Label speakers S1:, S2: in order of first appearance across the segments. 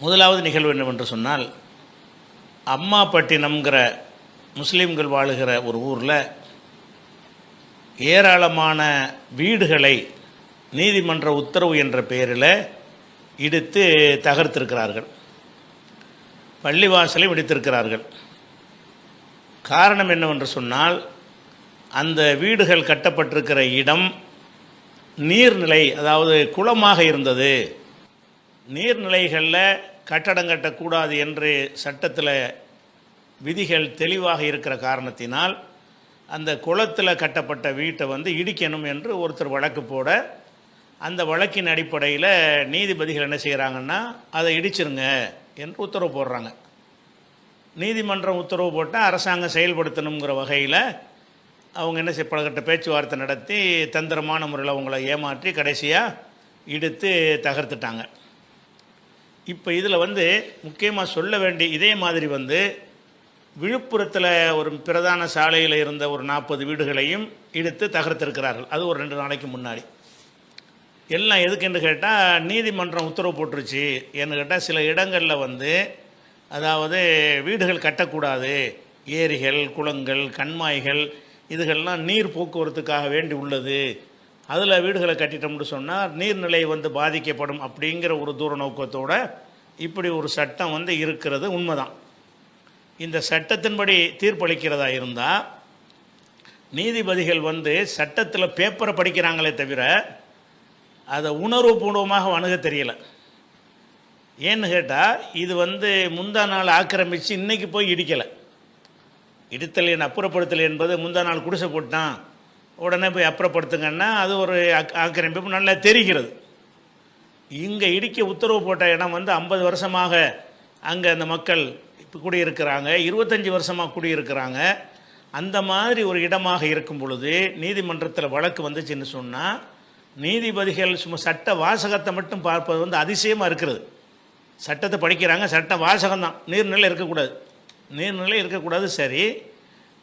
S1: முதலாவது நிகழ்வு என்னவென்று சொன்னால் அம்மாப்பட்டினம்ங்கிற முஸ்லீம்கள் வாழுகிற ஒரு ஊரில் ஏராளமான வீடுகளை நீதிமன்ற உத்தரவு என்ற பெயரில் இடித்து தகர்த்திருக்கிறார்கள். பள்ளிவாசலை இடித்திருக்கிறார்கள் காரணம் என்னவென்று சொன்னால் அந்த வீடுகள் கட்டப்பட்டிருக்கிற இடம் நீர்நிலை அதாவது குளமாக இருந்தது. நீர்நிலைகளில் கட்டடம் கட்டக்கூடாது என்று சட்டத்தில் விதிகள் தெளிவாக இருக்கிற காரணத்தினால் அந்த குளத்தில் கட்டப்பட்ட வீட்டை வந்து இடிக்கணும் என்று ஒருத்தர் வழக்கு போட அந்த வழக்கின் அடிப்படையில் நீதிபதிகள் என்ன செய்கிறாங்கன்னா அதை இடிச்சிருங்க என்று உத்தரவு போடுறாங்க. நீதிமன்றம் உத்தரவு போட்டால் அரசாங்கம் செயல்படுத்தணுங்கிற வகையில் அவங்க என்ன செய்ய பலகட்ட பேச்சுவார்த்தை நடத்தி தந்திரமான முறையில் அவங்கள ஏமாற்றி கடைசியாக இடித்து தகர்த்துட்டாங்க. இப்போ இதில் வந்து முக்கியமாக சொல்ல வேண்டிய இதே மாதிரி வந்து விழுப்புரத்தில் ஒரு பிரதான சாலையில் இருந்த ஒரு நாற்பது வீடுகளையும் இடித்து தகர்த்திருக்கிறார்கள். அது ஒரு ரெண்டு நாளைக்கு முன்னாடி. எல்லாம் எதுக்குன்னு கேட்டால் நீதிமன்றம் உத்தரவு போட்டுருச்சு ஏன்னு கேட்டால் சில இடங்களில் வந்து அதாவது வீடுகள் கட்டக்கூடாது. ஏரிகள் குளங்கள் கண்மாய்கள் இதுகள்லாம் நீர் போக்குவரத்துக்காக வேண்டி உள்ளது. அதில் வீடுகளை கட்டிட்டோம்னு சொன்னால் நீர்நிலை வந்து பாதிக்கப்படும் அப்படிங்கிற ஒரு தூர நோக்கத்தோடு இப்படி ஒரு சட்டம் வந்து இருக்கிறது உண்மைதான். இந்த சட்டத்தின்படி தீர்ப்பளிக்கிறதா இருந்தால் நீதிபதிகள் வந்து சட்டத்தில் பேப்பரை படிக்கிறாங்களே தவிர அதை உணர்வுபூர்வமாக அணுக தெரியல. ஏன்னு கேட்டால் இது வந்து முந்தா நாள் ஆக்கிரமித்து இன்றைக்கி போய் இடிக்கலை. இடித்தல் என் அப்புறப்படுத்தல் என்பது முந்தா நாள் குடிசை போட்டான் உடனே போய் அப்புறப்படுத்துங்கன்னா அது ஒரு ஆக்கிரமிப்பு நல்லா தெரிகிறது. இங்கே இடிக்க உத்தரவு போட்ட இடம் வந்து ஐம்பது வருஷமாக அங்கே அந்த மக்கள் இப்போ குடியிருக்கிறாங்க. இருபத்தஞ்சி வருஷமாக குடியிருக்கிறாங்க. அந்த மாதிரி ஒரு இடமாக இருக்கும் பொழுது நீதிமன்றத்தில் வழக்கு வந்துச்சுன்னு சொன்னால் நீதிபதிகள் சும்மா சட்ட வாசகத்தை மட்டும் பார்ப்பது வந்து அதிசயமாக இருக்கிறது. சட்டத்தை படிக்கிறாங்க சட்ட வாசகம்தான் நீர்நிலை இருக்கக்கூடாது. நீர்நிலை இருக்கக்கூடாது சரி.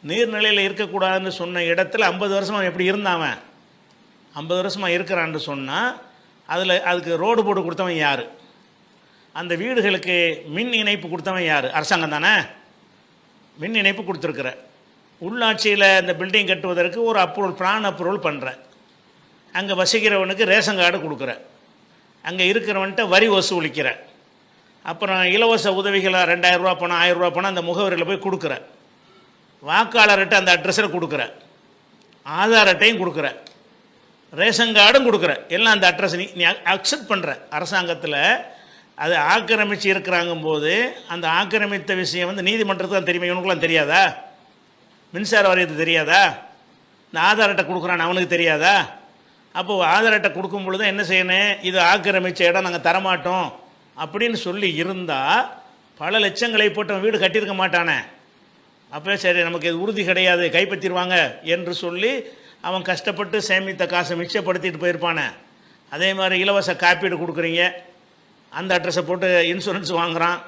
S1: நீர்நிலையில் இருக்கக்கூடாதுன்னு சொன்ன இடத்துல ஐம்பது வருஷமாக எப்படி இருந்தாவன் ஐம்பது வருஷமாக இருக்கிறான்னு சொன்னால் அதில் அதுக்கு ரோடு போட்டு கொடுத்தவன் யார்? அந்த வீடுகளுக்கு மின் இணைப்பு கொடுத்தவன் யார்? அரசாங்கம் தானே? மின் இணைப்பு கொடுத்துருக்குற. உள்ளாட்சியில் இந்த பில்டிங் கட்டுவதற்கு ஒரு அப்ரூவல் பிளான் அப்ரூவல் பண்ணுற அங்கே வசிக்கிறவனுக்கு ரேஷன் கார்டு கொடுக்குற. அங்கே இருக்கிறவன்ட்ட வரி வசூலிக்கிற. அப்புறம் இலவச உதவிகளாக ரெண்டாயிரரூவா பணம் ஆயிரரூவா பணம் அந்த முகவரியில் போய் கொடுக்குற. வாக்காளர்கிட்ட அந்த அட்ரஸில் கொடுக்குற. ஆதார் அட்டையும் கொடுக்குற. ரேஷன் கார்டும் கொடுக்குற எல்லாம் அந்த அட்ரஸ் நீ நீ அக்செப்ட் பண்ணுற அரசாங்கத்தில் அது ஆக்கிரமித்து இருக்கிறாங்க போது அந்த ஆக்கிரமித்த விஷயம் வந்து நீதிமன்றத்துக்கு தான் தெரியுமா. இவனுக்குலாம் தெரியாதா? மின்சார வாரியத்துக்கு தெரியாதா? இந்த ஆதார் அட்டை கொடுக்குறான் அவனுக்கு தெரியாதா? அப்போது ஆதார் அட்டை கொடுக்கும் பொழுது என்ன செய்யணும்? இது ஆக்கிரமித்த இடம் நாங்கள் தரமாட்டோம். அப்படின்னு சொல்லி இருந்தால் பல லட்சங்களை போட்டு அவன் வீடு கட்டியிருக்க மாட்டானே. அப்போ சரி நமக்கு இது உறுதி கிடையாது கைப்பற்றிடுவாங்க என்று சொல்லி அவன் கஷ்டப்பட்டு சேமித்த காசை மிச்சப்படுத்திட்டு போயிருப்பானே. அதே மாதிரி இலவச காப்பீடு கொடுக்குறீங்க. அந்த அட்ரஸை போட்டு இன்சூரன்ஸ் வாங்குகிறான்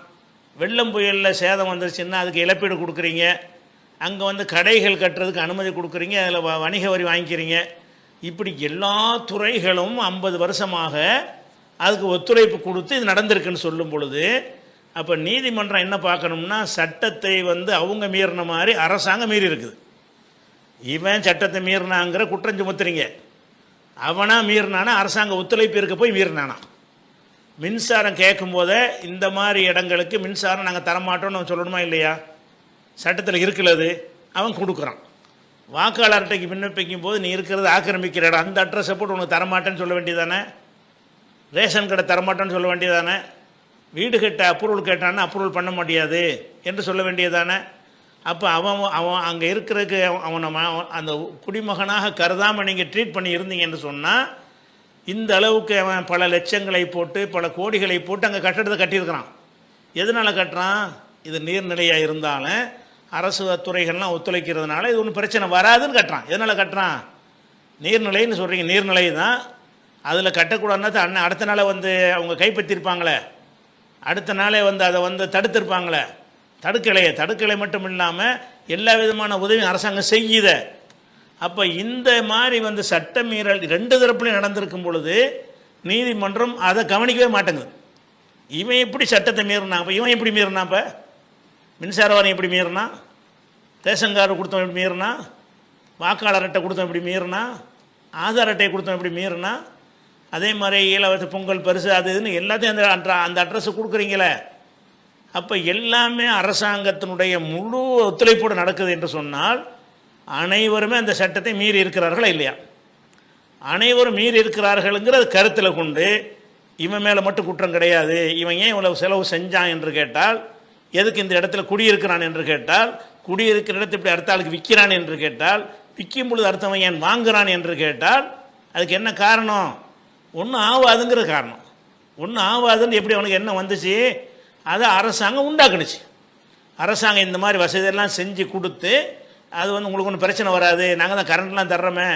S1: வெள்ளம் புயலில் சேதம் வந்துருச்சுன்னா அதுக்கு இழப்பீடு கொடுக்குறீங்க. அங்கே வந்து கடைகள் கட்டுறதுக்கு அனுமதி கொடுக்குறீங்க. அதில் வ- வணிக வரி வாங்கிக்கிறீங்க. இப்படி எல்லா துறைகளும் ஐம்பது வருஷமாக அதுக்கு ஒத்துழைப்பு கொடுத்து இது நடந்திருக்குன்னு சொல்லும் பொழுது அப்போ நீதிமன்றம் என்ன பார்க்கணும்னா சட்டத்தை வந்து அவங்க மீறின மாதிரி அரசாங்கம் மீறி இருக்குது இவன் சட்டத்தை மீறினாங்கிற குற்றம் சுமத்துறீங்க. அவனாக மீறினானா அரசாங்க ஒத்துழைப்பு இருக்க போய் மீறினானா? மின்சாரம் கேட்கும் போதே இந்த மாதிரி இடங்களுக்கு மின்சாரம் நாங்கள் தரமாட்டோம்னு சொல்லணுமா இல்லையா? சட்டத்தில் இருக்கிறது அவன் கொடுக்குறான். வாக்காளர் அட்டைக்கு விண்ணப்பிக்கும் போது நீ இருக்கிறது ஆக்கிரமிக்கிற இடம். அந்த அட்ரஸை போட்டு உனக்கு தரமாட்டேன்னு சொல்ல வேண்டியதானே? ரேஷன் கடை தரமாட்டேன்னு சொல்ல வேண்டியதானே? வீடு கட்ட அப்ரூவல் கேட்டான்னா அப்ரூவல் பண்ண முடியாது என்று சொல்ல வேண்டியதானே? அப்போ அவன் அவன் அங்கே இருக்கிறதுக்கு அவனை அந்த குடிமகனாக கருதாமல் நீங்கள் ட்ரீட் பண்ணி இருந்தீங்கன்னு சொன்னால் இந்த அளவுக்கு அவன் பல லட்சங்களை போட்டு பல கோடிகளை போட்டு அங்கே கட்டடத்தை கட்டியிருக்கிறான். எதனால் கட்டுறான்? இது நீர்நிலையாக இருந்தாலும் அரசு துறைகள்லாம் ஒத்துழைக்கிறதுனால இது ஒன்றும் பிரச்சனை வராதுன்னு கட்டுறான். எதனால் கட்டுறான்? நீர்நிலைன்னு சொல்கிறீங்க நீர்நிலை தான். அதில் கட்டக்கூடாதுன்னா தான் அண்ணன் அடுத்த நாளை வந்து அவங்க கைப்பற்றிருப்பாங்களே. அடுத்த நாளே வந்து அதை வந்து தடுத்திருப்பாங்களே. தடுக்கலையே தடுக்கலை மட்டும் இல்லாமல் எல்லா விதமான உதவியும் அரசாங்கம் செய்யுத. அப்போ இந்த மாதிரி வந்து சட்ட மீறல் ரெண்டு தரப்புலையும் நடந்திருக்கும் பொழுது நீதிமன்றம் அதை கவனிக்கவே மாட்டேங்குது. இவன் எப்படி சட்டத்தை மீறினான்? அப்போ இவன் எப்படி மீறினான் இப்போ மின்சார வாரியம் எப்படி மீறினா ரேஷன் கொடுத்தவன் எப்படி மீறினா வாக்காளர் அட்டை கொடுத்தவன் எப்படி மீறினா ஆதார் அட்டையை கொடுத்தவன் எப்படி மீறினா அதே மாதிரி இலவச பொங்கல் பரிசு அது இதுன்னு எல்லாத்தையும் அந்த அந்த அட்ரஸ் கொடுக்குறீங்களே. அப்போ எல்லாமே அரசாங்கத்தினுடைய முழு ஒத்துழைப்போடு நடக்குது என்று சொன்னால் அனைவருமே அந்த சட்டத்தை மீறி இருக்கிறார்களா இல்லையா? அனைவரும் மீறி இருக்கிறார்கள்ங்கிறத கருத்தில் கொண்டு இவன் மேலே மட்டும் குற்றம் கிடையாது இவன் ஏன் இவ்வளவு செலவு செஞ்சான் என்று கேட்டால் எதுக்கு இந்த இடத்துல குடியிருக்கிறான் என்று கேட்டால் குடியிருக்கிற இடத்தை இப்படி அடுத்த ஆளுக்கு விற்கிறான் என்று கேட்டால் விற்கும் பொழுது அடுத்தவன் ஏன் வாங்குறான் என்று கேட்டால் அதுக்கு என்ன காரணம்? ஒன்றும் ஆகாதுங்கிற காரணம். ஒன்றும் ஆகாதுன்னு எப்படி அவனுக்கு என்ன வந்துச்சு? அதை அரசாங்கம் உண்டாக்குனுச்சு. அரசாங்கம் இந்த மாதிரி வசதியெல்லாம் செஞ்சு கொடுத்து அது வந்து உங்களுக்கு ஒன்றும் பிரச்சனை வராது நாங்கள் தான் கரண்ட்லாம் தர்றோமே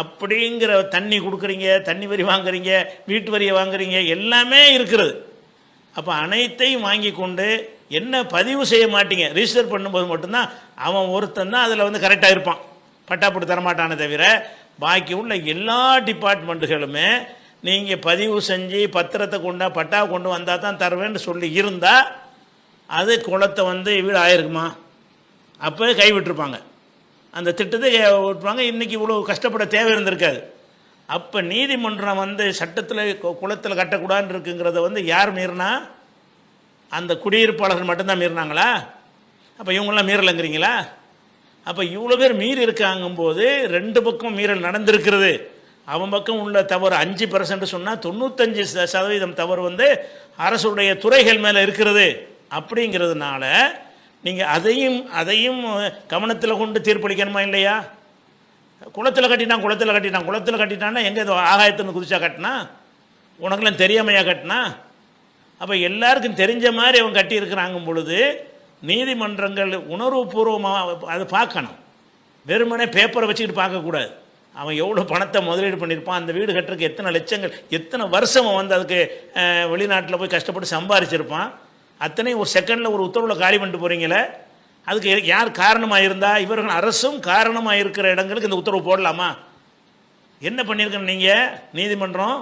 S1: அப்படிங்கிற தண்ணி கொடுக்குறீங்க தண்ணி வரி வாங்குறீங்க வீட்டு வரியை வாங்குறீங்க எல்லாமே இருக்கிறது. அப்போ அனைத்தையும் வாங்கி கொண்டு என்ன பதிவு செய்ய மாட்டீங்க? ரிஜிஸ்டர் பண்ணும்போது மட்டும்தான் அவன் ஒருத்தன் தான் அதில் வந்து கரெக்டாக இருப்பான். பட்டா போட்டு தரமாட்டானே தவிர பாக்கி உள்ள எல்லா டிபார்ட்மெண்ட்டுகளுமே நீங்கள் பதிவு செஞ்சு பத்திரத்தை கொண்டா பட்டா கொண்டு வந்தால் தான் தருவேன்னு சொல்லி இருந்தால் அது குளத்தை வந்து வீடு ஆயிருக்குமா? அப்போ கைவிட்டிருப்பாங்க அந்த திட்டத்தை விட்டுருப்பாங்க. இன்றைக்கி இவ்வளோ கஷ்டப்பட தேவை இருந்திருக்காது. அப்போ நீதிமன்றம் வந்து சட்டத்தில் குளத்தில் கட்டக்கூடாதுன்னு இருக்குங்கிறத வந்து யார் மீறினா? அந்த குடியிருப்பாளர்கள் மட்டும்தான் மீறினாங்களா? அப்போ இவங்களாம் மீறலைங்கிறீங்களா? அப்போ இவ்வளோ பேர் மீறி இருக்காங்கும்போது ரெண்டு பக்கம் மீறல் நடந்திருக்கிறது. அவன் பக்கம் உள்ள தவறு அஞ்சு பர்சன்ட் சொன்னால் தொண்ணூத்தஞ்சு ச- சதவீதம் தவறு வந்து அரசுடைய துறைகள் மேலே இருக்கிறது. அப்படிங்கிறதுனால நீங்கள் அதையும் அதையும் கவனத்தில் கொண்டு தீர்ப்பளிக்கணுமா இல்லையா? குளத்தில் கட்டிட்டான் குளத்தில் கட்டிட்டான் குளத்தில் கட்டிட்டான்னா எங்கே இது ஆகாயத்துன்னு குதிச்சா கட்டினா? உனக்குலாம் தெரியாமையா கட்டினா? அப்போ எல்லாருக்கும் தெரிஞ்ச மாதிரி அவன் கட்டியிருக்கிறாங்க பொழுது நீதிமன்றங்கள் உணர்வுபூர்வமாக அதை பார்க்கணும். வெறுமனே பேப்பரை வச்சுக்கிட்டு பார்க்கக்கூடாது. அவன் எவ்வளோ பணத்தை முதலீடு பண்ணியிருப்பான்? அந்த வீடு கட்டுறதுக்கு எத்தனை லட்சங்கள்? எத்தனை வருஷம் அவன் வந்து அதுக்கு வெளிநாட்டில் போய் கஷ்டப்பட்டு சம்பாரிச்சிருப்பான்? அத்தனையும் ஒரு செகண்டில் ஒரு உத்தரவில் காலி பண்ணிட்டு போகிறீங்களே அதுக்கு யார் காரணமாக இருந்தால் இவர்கள் அரசும் காரணமாக இருக்கிற இடங்களுக்கு இந்த உத்தரவு போடலாமா? என்ன பண்ணியிருக்கணும் நீங்கள் நீதிமன்றம்?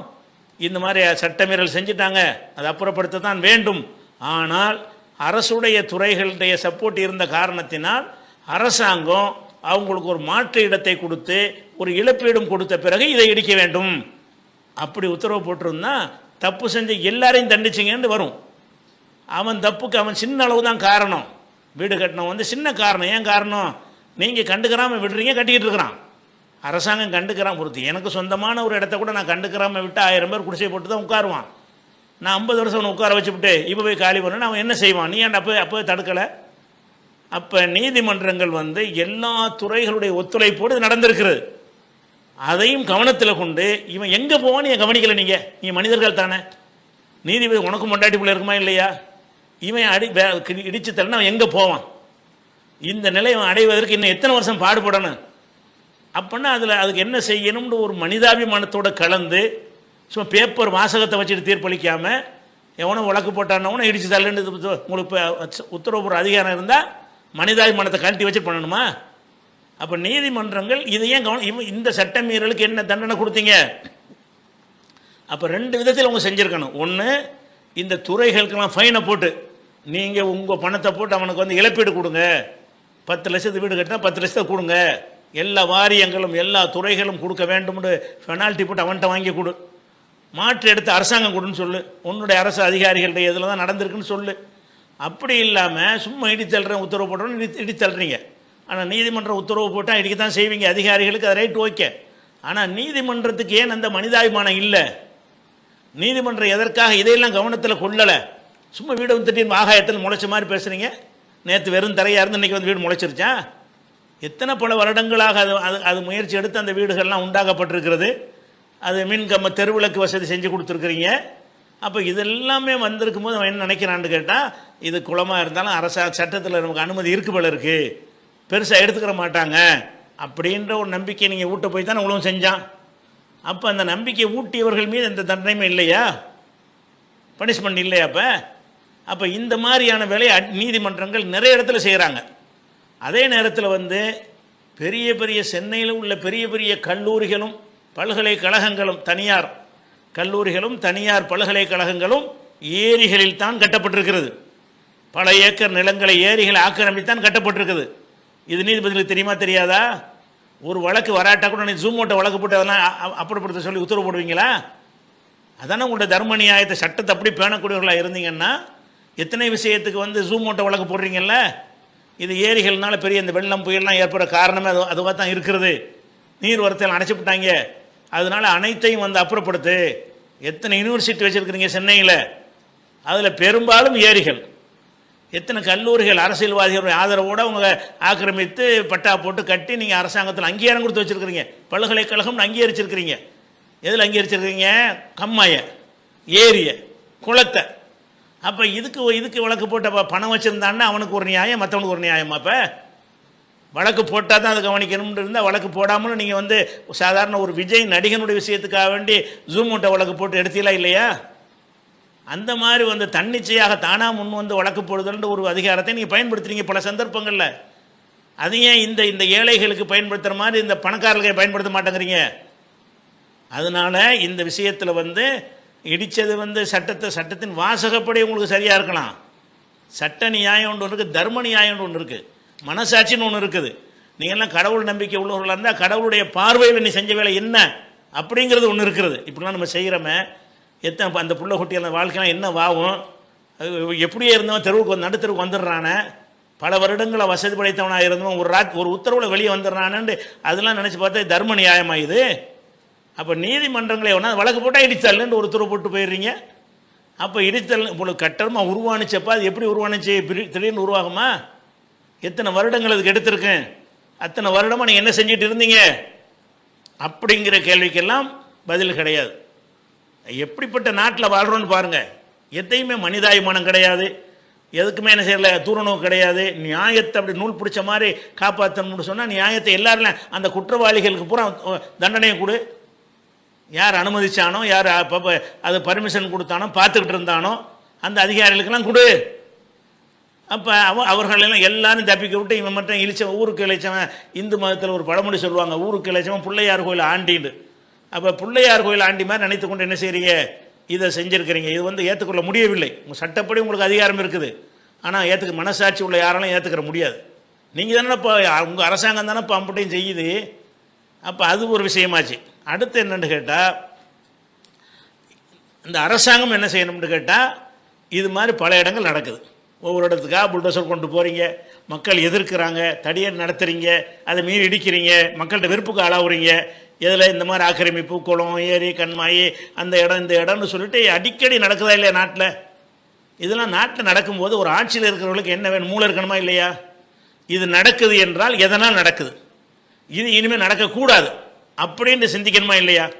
S1: இந்த மாதிரி சட்டமீறல் செஞ்சிட்டாங்க. அதை அப்புறப்படுத்த தான் வேண்டும். ஆனால் அரசுடைய துறைகளுடைய சப்போர்ட் இருந்த காரணத்தினால் அரசாங்கம் அவங்களுக்கு ஒரு மாற்று இடத்தை கொடுத்து ஒரு இழப்பீடும் கொடுத்த பிறகு இதை இடிக்க வேண்டும். அப்படி உத்தரவு போட்டிருந்தா தப்பு செஞ்ச எல்லாரையும் தண்டிச்சிங்கன்னு வரும். அவன் தப்புக்கு அவன் சின்ன அளவு தான் காரணம். வீடு கட்டினவன் வந்து சின்ன காரணம். ஏன் காரணம்? நீங்கள் கண்டுக்கிறாமல் விடுறீங்க கட்டிக்கிட்டு இருக்கிறான். அரசாங்கம் கண்டுக்கிறான் பொறுத்து. எனக்கு சொந்தமான ஒரு இடத்த கூட நான் கண்டுக்கிறாமல் விட்டு ஆயிரம் பேர் குடிசை போட்டு தான் உட்காருவான். நான் ஐம்பது வருஷம் அவனை உட்கார வச்சுவிட்டு இப்போ போய் காலி பண்ண அவன் என்ன செய்வான்? நீ ஏன்டா அப்போ அப்போ தடுக்கலை? அப்போ நீதிமன்றங்கள் வந்து எல்லா துறைகளுடைய ஒத்துழைப்போடு நடந்திருக்கிறது. அதையும் கவனத்தில் கொண்டு இவன் எங்கே போவான்னு ஏன் கவனிக்கல நீங்கள் நீ மனிதர்கள் தானே. நீதிபதி உனக்கும் கொண்டாட்டி பிள்ளை இருக்குமா இல்லையா? இவன் அடி இடிச்சு தரணும் அவன் எங்கே போவான்? இந்த நிலையை அவன் அடைவதற்கு இன்னும் எத்தனை வருஷம் பாடுபடணும்? அப்படின்னா அதில் அதுக்கு என்ன செய்யணும்னு ஒரு மனிதாபிமானத்தோடு கலந்து சும்மா பேப்பர் வாசகத்தை வச்சுட்டு தீர்ப்பளிக்காமல் எவனோ வழக்கு போட்டானவனோ இடிச்சு தள்ளுன்னு உங்களுக்கு உத்தரவு போடுற அதிகாரம் இருந்தால் மனிதாபிமானத்தை கழட்டி வச்சு பண்ணணுமா? அப்போ நீதிமன்றங்கள் இதை ஏன் கவனம் இந்த சட்ட மீறலுக்கு என்ன தண்டனை கொடுத்தீங்க? அப்போ ரெண்டு விதத்தில் அவங்க செஞ்சுருக்கணும். ஒன்று இந்த துறைகளுக்கெல்லாம் ஃபைனை போட்டு நீங்கள் உங்கள் பணத்தை போட்டு அவனுக்கு வந்து இழப்பீடு கொடுங்க. பத்து லட்சத்து வீடு கட்டினா பத்து லட்சத்தை கொடுங்க. எல்லா வாரியங்களும் எல்லா துறைகளும் கொடுக்க வேண்டும்னு பெனால்ட்டி போட்டு அவன்கிட்ட வாங்கி கொடு. மாற்று எடுத்து அரசாங்கம் கொடுன்னு சொல்லு. உன்னுடைய அரசு அதிகாரிகளுடைய இதில் தான் நடந்திருக்குன்னு சொல்லு. அப்படி இல்லாமல் சும்மா இடித்தள்ளுறேன் உத்தரவு போடுறோன்னு இடி இடித்தள்ளுறீங்க. ஆனால் நீதிமன்ற உத்தரவு போட்டால் இடிக்க தான் செய்வீங்க. அதிகாரிகளுக்கு அது ரைட் ஓகே ஆனால் நீதிமன்றத்துக்கு ஏன் அந்த மனிதாபிமானம் இல்லை? நீதிமன்றம் எதற்காக இதையெல்லாம் கவனத்தில் கொள்ளலை? சும்மா வீடு வந்து திடீர்னு ஆகாயத்தில் முளைச்ச மாதிரி பேசுகிறீங்க நேற்று வெறும் தரையாக இருந்து இன்றைக்கி வந்து வீடு முளைச்சிருச்சா? எத்தனை பல வருடங்களாக அது அது அது முயற்சி எடுத்து அந்த வீடுகள்லாம் உண்டாக்கப்பட்டிருக்கிறது. அது மின் கம்ம தெருவிளக்கு வசதி செஞ்சு கொடுத்துருக்குறீங்க. அப்போ இதெல்லாமே வந்திருக்கும் போது அவன் என்ன நினைக்கிறான்னு கேட்டால் இது குளமாக இருந்தாலும் அரசா சட்டத்தில் நமக்கு அனுமதி இருக்கு போல இருக்குது பெருசாக எடுத்துக்கிற மாட்டாங்க. அப்படின்ற ஒரு நம்பிக்கை நீங்கள் ஊட்ட போய் தானே உழவும் செஞ்சான். அப்போ அந்த நம்பிக்கை ஊட்டியவர்கள் மீது எந்த தண்டனையுமே இல்லையா? பனிஷ்மெண்ட் இல்லையா அப்போ? அப்போ இந்த மாதிரியான வேலையை அட்- நீதிமன்றங்கள் நிறைய இடத்துல செய்கிறாங்க அதே நேரத்தில் வந்து பெரிய பெரிய சென்னையில் உள்ள பெரிய பெரிய கல்லூரிகளும் பல்கலைக்கழகங்களும் தனியார் கல்லூரிகளும் தனியார் பல்கலைக்கழகங்களும் ஏரிகளில் தான் கட்டப்பட்டிருக்கிறது. பல ஏக்கர் நிலங்களை ஏரிகளை ஆக்கிரமித்தான் கட்டப்பட்டிருக்குது. இது நீதிபதிகளுக்கு தெரியுமா தெரியாதா? ஒரு வழக்கு வராட்டா கூட நீ ஜூம் ஓட்ட வழக்கு போட்டு அதெல்லாம் அப்புறப்படுத்த சொல்லி உத்தரவு போடுவீங்களா? அதானே உங்களோட தர்ம நியாயத்தை சட்டத்தை அப்படி பேணக்கூடியவர்களாக இருந்தீங்கன்னா எத்தனை விஷயத்துக்கு வந்து ஜூம் ஓட்ட வழக்கு போடுறீங்கல்ல? இது ஏரிகள்னால பெரிய இந்த வெள்ளம் புயல்லாம் ஏற்பட காரணமே அது அதுவாக தான் இருக்கிறது. நீர் வரத்தில் அணைச்சி விட்டாங்க. அதனால அனைத்தையும் வந்து அப்புறப்படுத்து. எத்தனை யூனிவர்சிட்டி வச்சுருக்கிறீங்க சென்னையில்? அதில் பெரும்பாலும் ஏரிகள். எத்தனை கல்லூரிகள் அரசியல்வாதிகளுடைய ஆதரவோடு அவங்க ஆக்கிரமித்து பட்டா போட்டு கட்டி நீங்கள் அரசாங்கத்தில் அங்கீகாரம் கொடுத்து வச்சுருக்கிறீங்க. பல்கலைக்கழகம்னு அங்கீகரிச்சிருக்கிறீங்க. எதில் அங்கீகரிச்சிருக்கிறீங்க? கம்மாய ஏரிய குளத்தை. அப்போ இதுக்கு இதுக்கு வழக்கு போட்ட பணம் வச்சுருந்தான்னா அவனுக்கு ஒரு நியாயம் மற்றவனுக்கு ஒரு நியாயமா அப்போ? வழக்கு போட்டால் தான் அதை கவனிக்கணும்னு இருந்தால் வழக்கு போடாமலும் நீங்கள் வந்து சாதாரண ஒரு விஜய் நடிகனுடைய விஷயத்துக்காக வேண்டி ஜூம் மூட்டை வழக்கு போட்டு எடுத்தீங்களா இல்லையா? அந்த மாதிரி வந்து தன்னிச்சையாக தானாக முன் வந்து வழக்கு போடுதல்ன்ற ஒரு அதிகாரத்தை நீங்கள் பயன்படுத்துறீங்க பல சந்தர்ப்பங்களில். அது ஏன் இந்த இந்த ஏழைகளுக்கு பயன்படுத்துகிற மாதிரி இந்த பணக்காரர்களுக்கு பயன்படுத்த மாட்டேங்கிறீங்க? அதனால இந்த விஷயத்தில் வந்து இடித்தது வந்து சட்டத்தை சட்டத்தின் வாசகப்படி உங்களுக்கு சரியாக இருக்கலாம். சட்ட நியாயம் ஒன்று இருக்குது தர்ம நியாயம் ஒன்று இருக்குது மனசாட்சின்னு ஒன்று இருக்குது. நீங்கள்லாம் கடவுள் நம்பிக்கை உள்ளவர்களாக இருந்தால் கடவுளுடைய பார்வையில் நீ செஞ்ச வேலை என்ன? அப்படிங்கிறது ஒன்று இருக்கிறது இப்படிலாம் நம்ம செய்கிறோமே எத்தனை இப்ப அந்த புள்ள குட்டி வாழ்க்கைலாம் வாழ்க்கையெல்லாம் என்ன வாகும் அது எப்படியே இருந்தவன் தெருவுக்கு வந்து நடுத்தருவுக்கு வந்துடுறானே. பல வருடங்களை வசதி படைத்தவனாக இருந்தவன் ஒரு ராத் ஒரு உத்தரவில் வெளியே வந்துடுறானு அதெல்லாம் நினச்சி பார்த்தா தர்ம நியாயமா இது? அப்போ நீதிமன்றங்களை ஒன்றா வழக்கு போட்டால் இடித்தல்லுன்னு ஒரு உத்தரவு போட்டு போயிடுறீங்க. அப்போ இடித்தல் உங்களுக்கு கட்டணமாக உருவானுச்சப்பா அது எப்படி உருவானுச்சு? திடீர்னு உருவாகுமா? எத்தனை வருடங்கள் அதுக்கு எடுத்திருக்கேன்? அத்தனை வருடமாக நீங்கள் என்ன செஞ்சுட்டு இருந்தீங்க? அப்படிங்கிற கேள்விக்கெல்லாம் பதில் கிடையாது. எப்படிப்பட்ட நாட்டில் வாழ்கிறோன்னு பாருங்கள் எதையுமே மனிதாபிமானம் கிடையாது. எதுக்குமே என்ன செய்யல தூரணவு கிடையாது. நியாயத்தை அப்படி நூல் பிடிச்ச மாதிரி காப்பாற்றணும்னு சொன்னால் நியாயத்தை எல்லாரும் அந்த குற்றவாளிகளுக்கு பூரா தண்டனையை கொடு. யார் அனுமதிச்சானோ யார் அப்போ அது பர்மிஷன் கொடுத்தானோ பார்த்துக்கிட்டு இருந்தானோ அந்த அதிகாரிகளுக்கெல்லாம் கொடு. அப்போ அவ அவர்களெல்லாம் எல்லாரும் தப்பிக்க விட்டு இவன் மட்டும் இழிச்சவன் ஊருக்கு இழைச்சவன் இந்து மதத்தில் ஒரு பழமொழி சொல்லுவாங்க ஊருக்கு இழைச்சவன் பிள்ளையார் கோயில் ஆண்டின்னு. அப்போ பிள்ளையார் கோயில் ஆண்டி மாதிரி நினைத்து கொண்டு என்ன செய்கிறீங்க இதை செஞ்சுருக்கிறீங்க. இது வந்து ஏற்றுக்கொள்ள முடியவில்லை. உங்கள் சட்டப்படி உங்களுக்கு அதிகாரம் இருக்குது. ஆனால் ஏற்றுக்க மனசாட்சி உள்ள யாராலும் ஏற்றுக்கிற முடியாது. நீங்கள் தானே இப்போ உங்கள் அரசாங்கம் தானே இப்போ அம்பட்டையும் செய்யுது. அப்போ அது ஒரு விஷயமாச்சு. அடுத்து என்னென்னு கேட்டால் இந்த அரசாங்கம் என்ன செய்யணும்னு கேட்டால் இது மாதிரி பல இடங்கள் நடக்குது. ஒவ்வொரு இடத்துக்காக புல்டோசர் கொண்டு போகிறீங்க மக்கள் எதிர்க்கிறாங்க தடியை நடத்துகிறீங்க அதை மீறி இடிக்கிறீங்க மக்கள்கிட்ட வெறுப்புக்கு ஆளாகுறீங்க இதில் இந்த மாதிரி ஆக்கிரமிப்பு குளம் ஏரி கண்மாயி அந்த இடம் இந்த இடம்னு சொல்லிட்டு அடிக்கடி நடக்குதா இல்லையா நாட்டில்? இதெல்லாம் நாட்டில் நடக்கும்போது ஒரு ஆட்சியில் இருக்கிறவங்களுக்கு என்ன வேணும்? மூளை இருக்கணுமா இல்லையா? இது நடக்குது என்றால் எதனால் நடக்குது? இது இனிமேல் நடக்கக்கூடாது. அப்படின்னு சிந்திக்கணுமா இல்லையா?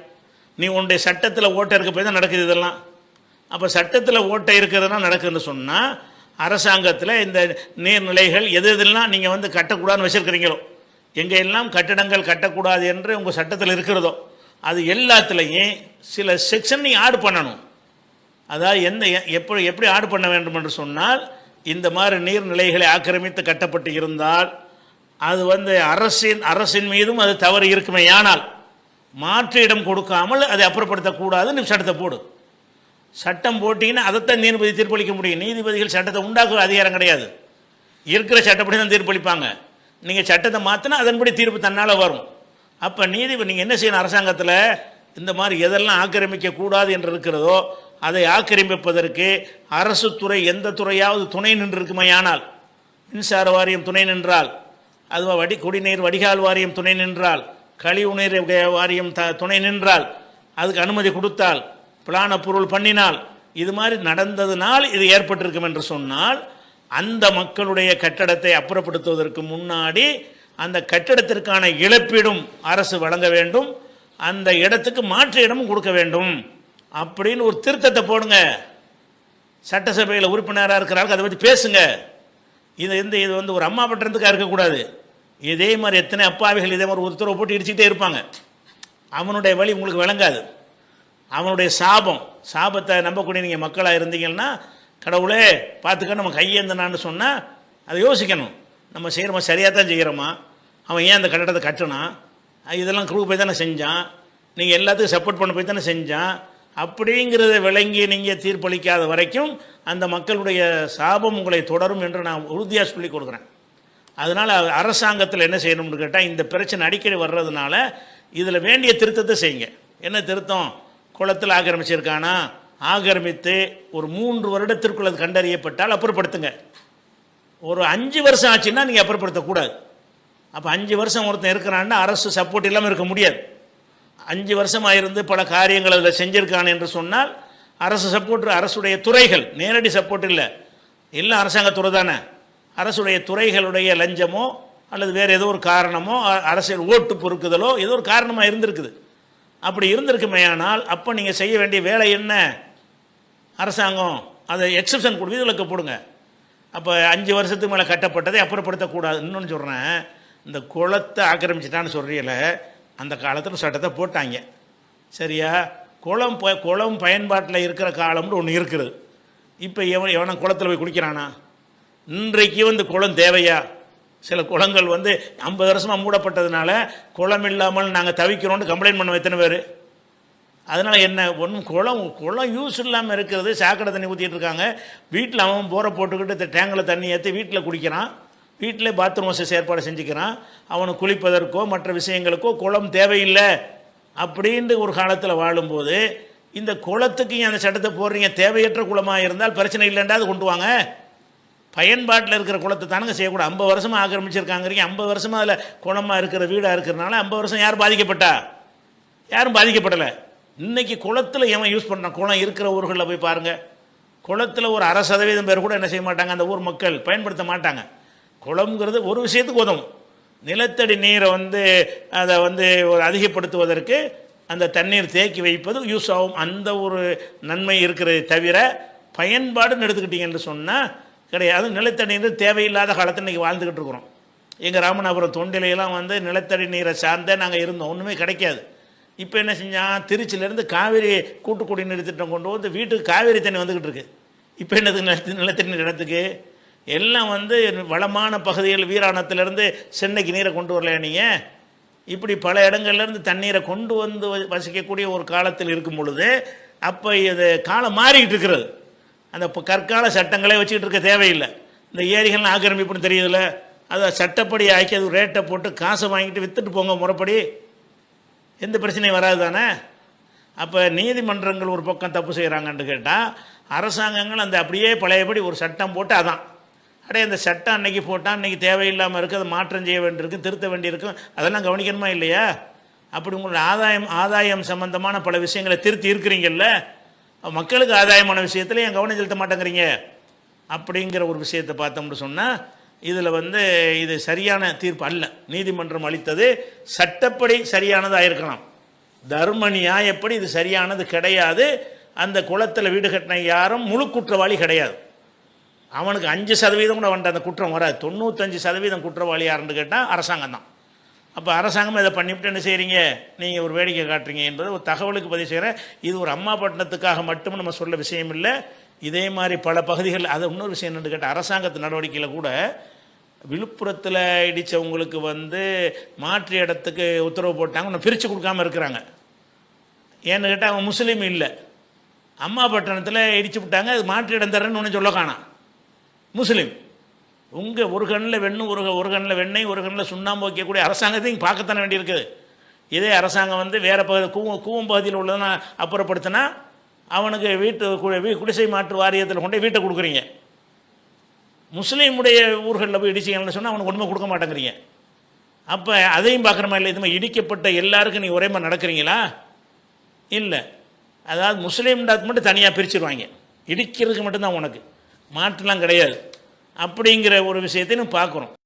S1: நீ உன்னுடைய சட்டத்தில் ஓட்டை இருக்க போய் தான் நடக்குது இதெல்லாம். அப்போ சட்டத்தில் ஓட்டை இருக்கிறதுனா நடக்குதுன்னு சொன்னால் அரசாங்கத்தில் இந்த நீர்நிலைகள் எது எதுலாம் நீங்கள் வந்து கட்டக்கூடாதுன்னு வச்சுருக்கிறீங்களோ எங்கெல்லாம் கட்டிடங்கள் கட்டடங்கள் கட்டக்கூடாது என்று உங்கள் சட்டத்தில் இருக்கிறதோ அது எல்லாத்துலேயும் சில செக்ஷன் நீ ஆடு பண்ணணும். அதாவது எந்த எப்படி எப்படி ஆடு பண்ண வேண்டும் என்று சொன்னால் இந்த மாதிரி நீர்நிலைகளை ஆக்கிரமித்து கட்டப்பட்டு இருந்தால் அது வந்து அரசின் அரசின் மீதும் அது தவறு இருக்குமே. ஆனால் மாற்று இடம் கொடுக்காமல் அதை அப்புறப்படுத்தக்கூடாதுன்னு சட்டத்தை போடு. சட்டம் போட்டிங்கன்னா அதைத்தான் நீதிபதி தீர்ப்பளிக்க முடியும். நீதிபதிகள் சட்டத்தை உண்டாக்குற அதிகாரம் கிடையாது. இருக்கிற சட்டப்படி தான் தீர்ப்பளிப்பாங்க. நீங்கள் சட்டத்தை மாற்றினா அதன்படி தீர்ப்பு தன்னால் வரும். அப்போ நீதிபதி நீங்கள் என்ன செய்யணும் அரசாங்கத்தில்? இந்த மாதிரி எதெல்லாம் ஆக்கிரமிக்கக்கூடாது என்று இருக்கிறதோ அதை ஆக்கிரமிப்பதற்கு அரசு துறை எந்த துறையாவது துணை நின்றிருக்குமையானால் மின்சார வாரியம் துணை நின்றால் அதுவா வடி குடிநீர் வடிகால் வாரியம் துணை நின்றால் கழிவுநீர் வாரியம் த துணை நின்றால் அதுக்கு அனுமதி கொடுத்தால் பிளான பொருள் பண்ணினால் இது மாதிரி நடந்ததுனால் இது ஏற்பட்டிருக்கும் என்று சொன்னால் அந்த மக்களுடைய கட்டடத்தை அப்புறப்படுத்துவதற்கு முன்னாடி அந்த கட்டடத்திற்கான இழப்பீடும் அரசு வழங்க வேண்டும். அந்த இடத்துக்கு மாற்று இடமும் கொடுக்க வேண்டும். அப்படின்னு ஒரு திருத்தத்தை போடுங்க. சட்டசபையில் உறுப்பினராக இருக்கிறார்கள் அதை பற்றி பேசுங்க. இது வந்து இது வந்து ஒரு அம்மா பட்டத்துக்காக இருக்கக்கூடாது. இதே மாதிரி எத்தனை அப்பாவிகள் இதே மாதிரி ஒருத்தரை உத்தரவு போட்டு இடிச்சுக்கிட்டே இருப்பாங்க. அவனுடைய வழி உங்களுக்கு விளங்காது. அவனுடைய சாபம் சாபத்தை நம்பக்கூடிய நீங்கள் மக்களாக இருந்தீங்கன்னா கடவுளே பார்த்துக்க நம்ம கையேந்தனான்னு சொன்னால் அதை யோசிக்கணும். நம்ம செய்கிறோமா சரியாக தான் செய்கிறோமா அவன் ஏன் அந்த கட்டடத்தை கட்டினான்? இதெல்லாம் குரூப் போய் தானே செஞ்சான்? நீங்கள் எல்லாத்துக்கும் சப்போர்ட் பண்ண போய் தானே செஞ்சான்? அப்படிங்கிறத விளங்கி நீங்கள் தீர்ப்பளிக்காத வரைக்கும் அந்த மக்களுடைய சாபம் உங்களை தொடரும் என்று நான் உறுதியாக சொல்லி கொடுக்குறேன். அதனால் அரசாங்கத்தில் என்ன செய்யணும்னு கேட்டால் இந்த பிரச்சனை அடிக்கடி வர்றதுனால இதில் வேண்டிய திருத்தத்தை செய்யுங்க. என்ன திருத்தம்? குளத்தில் ஆக்கிரமிச்சிருக்கானா? ஆக்கிரமித்து ஒரு மூன்று வருடத்திற்குள் அது கண்டறியப்பட்டால் அப்புறப்படுத்துங்க. ஒரு அஞ்சு வருஷம் ஆச்சுன்னா நீங்கள் அப்புறப்படுத்தக்கூடாது. அப்போ அஞ்சு வருஷம் ஒருத்தன் இருக்கிறான்னா அரசு சப்போர்ட் இல்லாமல் இருக்க முடியாது. அஞ்சு வருஷமாக இருந்து பல காரியங்கள் அதில் செஞ்சுருக்கான் என்று சொன்னால் அரசு சப்போர்ட் அரசுடைய துறைகள் நேரடி சப்போர்ட் இல்லை. எல்லாம் அரசாங்கத்துறை தானே. அரசுடைய துறைகளுடைய லஞ்சமோ அல்லது வேறு ஏதோ ஒரு காரணமோ அரசியல் ஓட்டு பொறுக்குதலோ ஏதோ ஒரு காரணமாக இருந்திருக்குது. அப்படி இருந்திருக்குமேயானால் அப்போ நீங்கள் செய்ய வேண்டிய வேலை என்ன? அரசாங்கம் அதை எக்ஸப்ஷன் கொடு விதிவிலக்கு போடுங்க. அப்போ அஞ்சு வருஷத்துக்கு மேலே கட்டப்பட்டதை அப்புறப்படுத்தக்கூடாது. இன்னொன்று சொல்கிறேன் இந்த குளத்தை ஆக்கிரமிச்சிட்டான்னு சொல்கிறீங்கள அந்த காலத்தில் சட்டத்தை போட்டாங்க. சரியா? குளம் ப குளம் பயன்பாட்டில் இருக்கிற காலம்னு ஒன்று இருக்குது. இப்போ எவன் எவனை குளத்தில் போய் குடிக்கிறானா இன்றைக்கு வந்து குளம் தேவையா? சில குளங்கள் வந்து ஐம்பது வருஷமாக மூடப்பட்டதுனால குளம் இல்லாமல் நாங்கள் தவிக்கிறோம்னு கம்ப்ளைண்ட் பண்ண எத்தனை பேர்? அதனால் என்ன ஒன்றும் குளம் குளம் யூஸ் இல்லாமல் இருக்கிறது சாக்கடை தண்ணி ஊற்றிட்டு இருக்காங்க. வீட்டில் அவன் போரை போட்டுக்கிட்டு டேங்கில் தண்ணி ஏற்றி வீட்டில் குடிக்கிறான். வீட்டிலே பாத்ரூம் வசதி ஏற்பாடு செஞ்சுக்கிறான். அவனுக்கு குளிப்பதற்கோ மற்ற விஷயங்களுக்கோ குளம் தேவையில்லை அப்படின்ட்டு ஒரு காலத்தில் வாழும்போது இந்த குளத்துக்கு அந்த சட்டத்தை போடுறீங்க? தேவையற்ற குளமாக இருந்தால் பிரச்சனை இல்லைன்றாது அது கொண்டு வாங்க. பயன்பாட்டில் இருக்கிற குளத்தை தானுங்க செய்யக்கூடாது. ஐம்பது வருஷமாக ஆக்கிரமிச்சிருக்காங்கிறீங்க. ஐம்பது வருஷமாக அதில் குளமாக இருக்கிற வீடாக இருக்கிறனால ஐம்பது வருஷம் யார் பாதிக்கப்பட்டா? யாரும் பாதிக்கப்படலை. இன்றைக்கி குளத்தில் எவன் யூஸ் பண்ணுறான் குளம் இருக்கிற ஊர்களில் போய் பாருங்கள் குளத்தில் ஒரு அரை சதவீதம் பேர் கூட என்ன செய்ய மாட்டாங்க? அந்த ஊர் மக்கள் பயன்படுத்த மாட்டாங்க. குளம்ங்கிறது ஒரு விஷயத்துக்கு உதவும். நிலத்தடி நீரை வந்து அதை வந்து ஒரு அதிகப்படுத்துவதற்கு அந்த தண்ணீர் தேக்கி வைப்பது யூஸ் ஆகும். அந்த ஒரு நன்மை இருக்கிறதே தவிர பயன்பாடுன்னு எடுத்துக்கிட்டீங்கன்னு சொன்னால் கிடையாது. நிலத்தடி நீர் தேவையில்லாத காலத்தில் இன்றைக்கி வாழ்ந்துக்கிட்டு இருக்கிறோம். எங்கள் ராமநாதபுரம் தொண்டிலையெல்லாம் வந்து நிலத்தடி நீரை சார்ந்தே நாங்கள் இருந்தோம். ஒன்றுமே கிடைக்காது. இப்போ என்ன செஞ்சால் திருச்சியிலேருந்து காவேரி கூட்டு குடிநீர் திட்டம் கொண்டு வந்து வீட்டுக்கு காவேரி தண்ணி வந்துக்கிட்டு இருக்குது இப்போ என்னது நில நிலத்தடி நீர் இடத்துக்கு எல்லாம் வந்து வளமான பகுதிகள் வீராணத்திலேருந்து சென்னைக்கு நீரை கொண்டு வரலையா நீங்கள் இப்படி பல இடங்கள்லேருந்து தண்ணீரை கொண்டு வந்து வ- வசிக்கக்கூடிய ஒரு காலத்தில் இருக்கும் பொழுது அப்போ இது காலம் மாறிக்கிட்டு இருக்கிறது. அந்த இப்போ கற்கால சட்டங்களே வச்சுக்கிட்டு இருக்க தேவையில்லை. இந்த ஏரிகள்லாம் ஆக்கிரமிப்புன்னு தெரியுதுல்ல? அதை சட்டப்படி ஆக்கி அது ரேட்டை போட்டு காசை வாங்கிட்டு விற்றுட்டு போங்க முறைப்படி. எந்த பிரச்சனையும் வராது தானே? அப்போ நீதிமன்றங்கள் ஒரு பக்கம் தப்பு செய்கிறாங்கன்னு கேட்டால் அரசாங்கங்கள் அந்த அப்படியே பழையபடி ஒரு சட்டம் போட்டு அதான். அடே இந்த சட்டம் அன்னைக்கு போட்டால் அன்றைக்கி தேவையில்லாமல் இருக்குது அதை மாற்றம் செய்ய வேண்டியிருக்கும் திருத்த வேண்டியிருக்கும் அதெல்லாம் கவனிக்கணுமா இல்லையா? அப்படி உங்களோட ஆதாயம் ஆதாயம் சம்பந்தமான பல விஷயங்களை திருத்தி இருக்கிறீங்கல்ல? மக்களுக்கு ஆதாயமான விஷயத்தில் ஏன் கவனம் செலுத்த மாட்டேங்கிறீங்க? அப்படிங்கிற ஒரு விஷயத்தை பார்த்தோம்னு சொன்னால் இதில் வந்து இது சரியான தீர்ப்பு அல்ல. நீதிமன்றம் அளித்தது சட்டப்படி சரியானதாக இருக்கலாம் தர்ம நியாயப்படி இது சரியானது கிடையாது. அந்த குளத்தில் வீடு கட்டின யாரும் முழு குற்றவாளி கிடையாது. அவனுக்கு அஞ்சு சதவீதம் கூட வந்துட்டு அந்த குற்றம் வராது. தொண்ணூத்தஞ்சு சதவீதம் குற்றவாளி யாருன்னு கேட்டால் அரசாங்கம் தான் அப்போ அரசாங்கம் இதை பண்ணிவிட்டு என்ன செய்கிறீங்க நீங்கள் ஒரு வேடிக்கை காட்டுறீங்க என்பது ஒரு தகவலுக்கு பதிவு செய்கிறேன் இது ஒரு அம்மா பட்டணத்துக்காக மட்டும் நம்ம சொல்ல விஷயம் இல்லை. இதே மாதிரி பல பகுதிகள் அது இன்னொரு விஷயம் என்னென்னு கேட்டால் அரசாங்கத்து நடவடிக்கையில் கூட விழுப்புரத்தில் இடித்தவங்களுக்கு வந்து மாற்று இடத்துக்கு உத்தரவு போட்டாங்க. ஒன்று பிரித்து கொடுக்காம இருக்கிறாங்க. ஏன்னு கேட்டால் அவன் முஸ்லீம் இல்லை. அம்மா பட்டணத்தில் இடிச்சு விட்டாங்க. அது மாற்று இடம் தரேன்னு ஒன்று சொல்ல காணாம் முஸ்லீம். உங்கள் ஒரு கண்ணில் வெண்ணு ஒரு ஒரு கண்ணில் வெண்ணெய் ஒரு கண்ணில் சுண்ணாம்பு வைக்கக்கூடிய அரசாங்கத்தையும் பார்க்கத்தானே வேண்டியிருக்குது இதே அரசாங்கம் வந்து வேறு பகுதி கூவம் கூவம் பகுதியில் உள்ளதை அப்புறப்படுத்தினா அவனுக்கு வீட்டு கு- வீ- குடிசை மாற்று வாரியத்தில் கொண்டு வீட்டை கொடுக்குறீங்க. முஸ்லீமுடைய ஊர்களில் போய் இடிச்சிங்கன்னு சொன்னால் அவனுக்கு ஒன்றுமே கொடுக்க மாட்டேங்கிறீங்க. அப்போ அதையும் பார்க்குற மாதிரி இல்லை இதுமாதிரி இடிக்கப்பட்ட எல்லாருக்கும் நீ ஒரே மாதிரி நடக்கிறீங்களா? இல்லை. அதாவது முஸ்லீம்டாத் மட்டும் தனியாக பிரிச்சிருவாங்க. இடிக்கிறதுக்கு மட்டும்தான் உனக்கு. மாற்றுலாம் கிடையாது. அப்படிங்கிற ஒரு விஷயத்தையும் பார்க்குறோம்.